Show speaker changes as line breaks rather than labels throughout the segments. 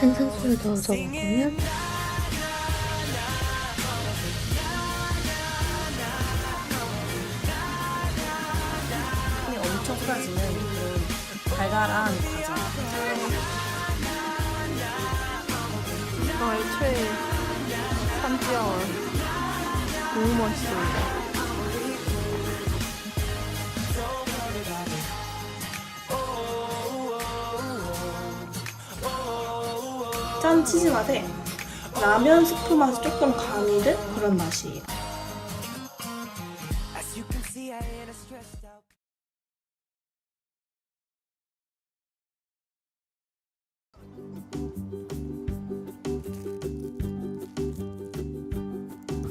탄산수를 넣어서 먹으면
엄청 쏟아지는 그런 달달한 과자.
나의 최애 산지아월 너무 맛있어요.
짠 치즈 맛에 라면 스프 맛이 조금 가미된 그런 맛이에요.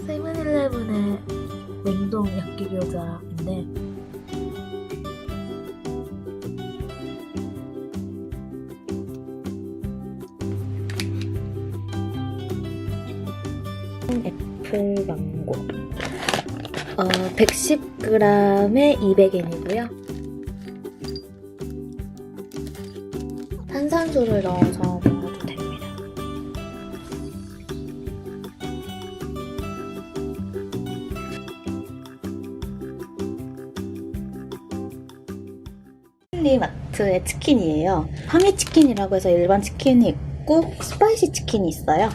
세븐일레븐의 냉동 야끼 교자인데 애플 망고 어, 110g에 200엔이고요 탄산수를 넣어서 먹어도 됩니다 힐리마트의 치킨이에요. 하미 치킨이라고 해서 일반 치킨이 있고 스파이시 치킨이 있어요.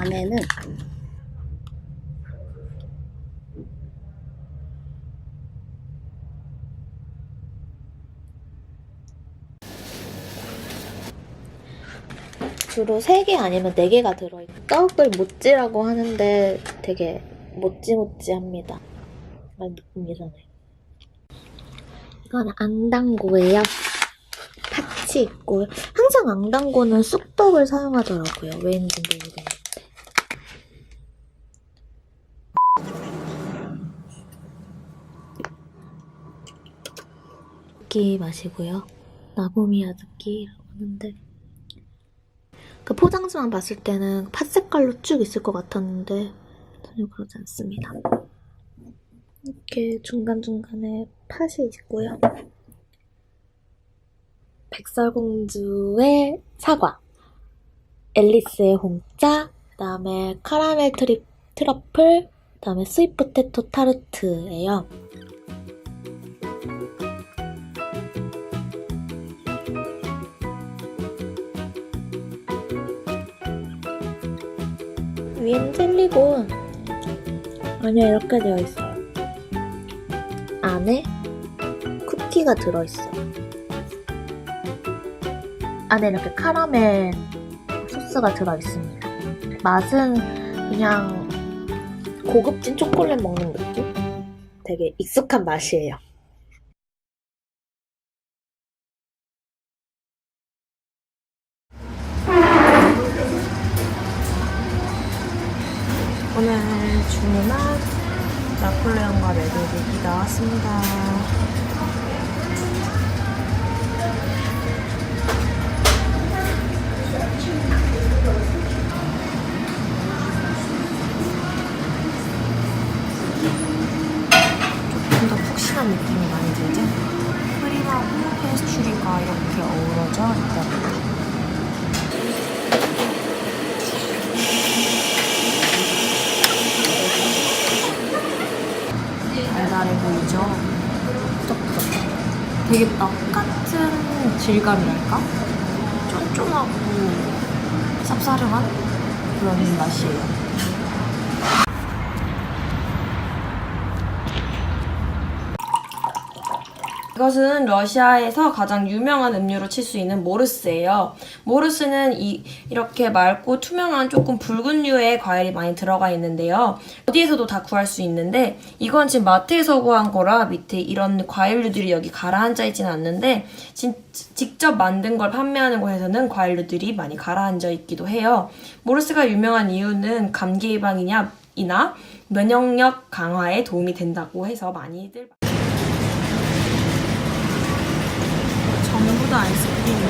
안에는 주로 3개 아니면 4개가 들어있고 떡을 모찌라고 하는데 되게 모찌모찌합니다. 많이 느낌이 이상해요. 이건 앙당고예요. 파치 있고 항상 앙당고는 쑥떡을 사용하더라고요. 왜인지 모르겠는데. 기 마시고요. 나보미 아즈키라고 하는데 그 포장지만 봤을 때는 팥 색깔로 쭉 있을 것 같았는데 전혀 그러지 않습니다. 이렇게 중간중간에 팥이 있고요. 백설공주의 사과, 앨리스의 홍차, 그 다음에 카라멜 트리, 트러플, 그 다음에 스윗 포테토 타르트예요. 위엔 젤리고 안에 이렇게 되어 있어요. 안에 쿠키가 들어있어요. 안에 이렇게 카라멜 소스가 들어있습니다. 맛은 그냥 고급진 초콜릿 먹는 느낌? 되게 익숙한 맛이에요.
나폴레옹과 레드빅이 나왔습니다. 조금 더 푹신한 느낌이 많이 들죠? 크림하고 페스츄리가 이렇게 어우러져 있다. 달달해 보이죠? 쩍쩍. 되게 똑같은 질감이랄까? 쫀쫀하고 쌉싸름한 그런 맛이에요. 이것은 러시아에서 가장 유명한 음료로 칠 수 있는 모르스예요. 모르스는 이, 이렇게 맑고 투명한 조금 붉은 류의 과일이 많이 들어가 있는데요. 어디에서도 다 구할 수 있는데 이건 지금 마트에서 구한 거라 밑에 이런 과일류들이 여기 가라앉아 있지는 않는데 진, 직접 만든 걸 판매하는 곳에서는 과일류들이 많이 가라앉아 있기도 해요. 모르스가 유명한 이유는 감기 예방이냐 이나 면역력 강화에 도움이 된다고 해서 많이들 다 아이스크림이에요.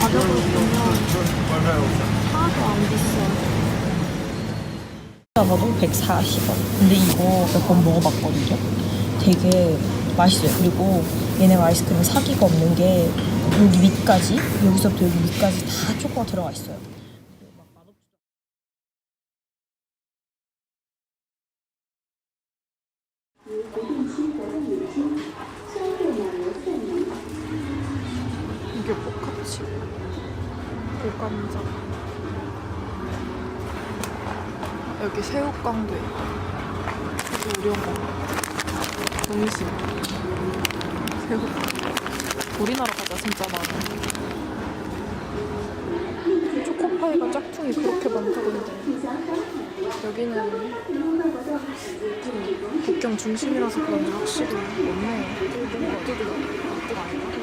가격을 보면 하나도 안 비싸.
봐도 140원. 근데 이거 몇 번 먹어봤거든요. 되게 맛있어요. 그리고 얘네 아이스크림 사기가 없는 게 여기 밑까지 여기서부터 여기 밑까지 다 초코가 들어가 있어요.
이게 포카치. 고감자. 여기 새우깡도 있고. 우려먹. 동심. 새우깡. 우리나라 과자 진짜 많아. 초코파이가 짝퉁이 그렇게 많다던데. 여기는 그 국경 중심이라서 그런지 확실히. 뭔가 어디도 어디가 아니라.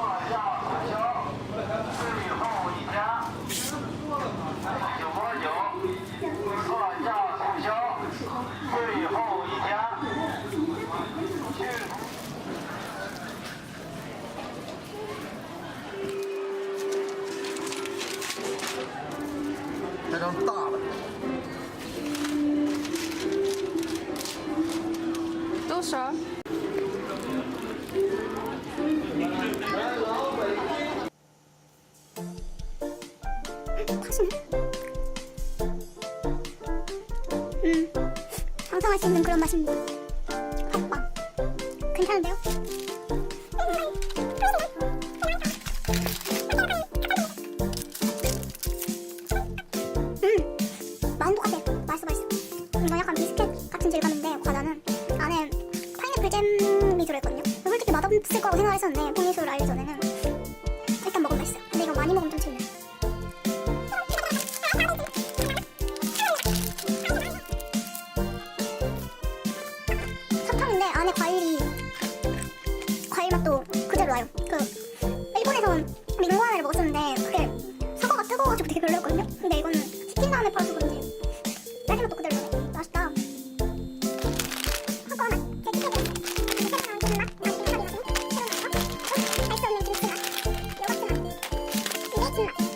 ่อเจ้า
음, 상상할 수 있는 그런 맛입니다. 그 일본에서 링고 하나를 먹었었는데 그게 사과가 뜨거워가지고 되게 별로였거든요. 근데 이거는 식힌 다음에 팔아서 그런지 맛도 그대로. 맛있다. 사과 맛, 제티켓 맛, 새로 나온 잼 맛, 다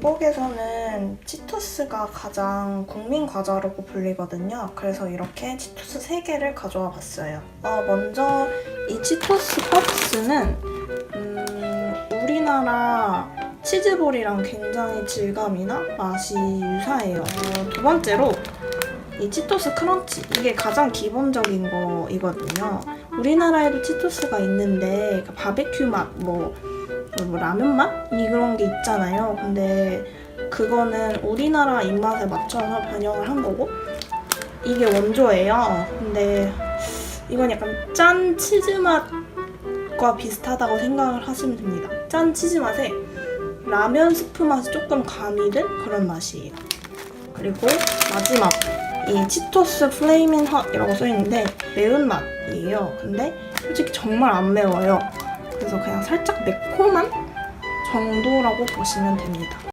미국에서는 치토스가 가장 국민 과자라고 불리거든요. 그래서 이렇게 치토스 3개를 가져와 봤어요. 어, 먼저 이 치토스 팝스는 음, 우리나라 치즈볼이랑 굉장히 질감이나 맛이 유사해요. 어, 두 번째로 이 치토스 크런치 이게 가장 기본적인 거이거든요. 우리나라에도 치토스가 있는데 그 바베큐 맛, 뭐, 뭐 라면 맛 이런 게 있잖아요. 근데 그거는 우리나라 입맛에 맞춰서 변형을 한 거고 이게 원조예요. 근데 이건 약간 짠 치즈 맛과 비슷하다고 생각을 하시면 됩니다. 짠 치즈 맛에 라면 스프 맛이 조금 가미된 그런 맛이에요. 그리고 마지막 이 치토스 플레이밍 핫이라고 써있는데 매운맛이에요. 근데 솔직히 정말 안 매워요. 그래서 그냥 살짝 매콤한 정도라고 보시면 됩니다.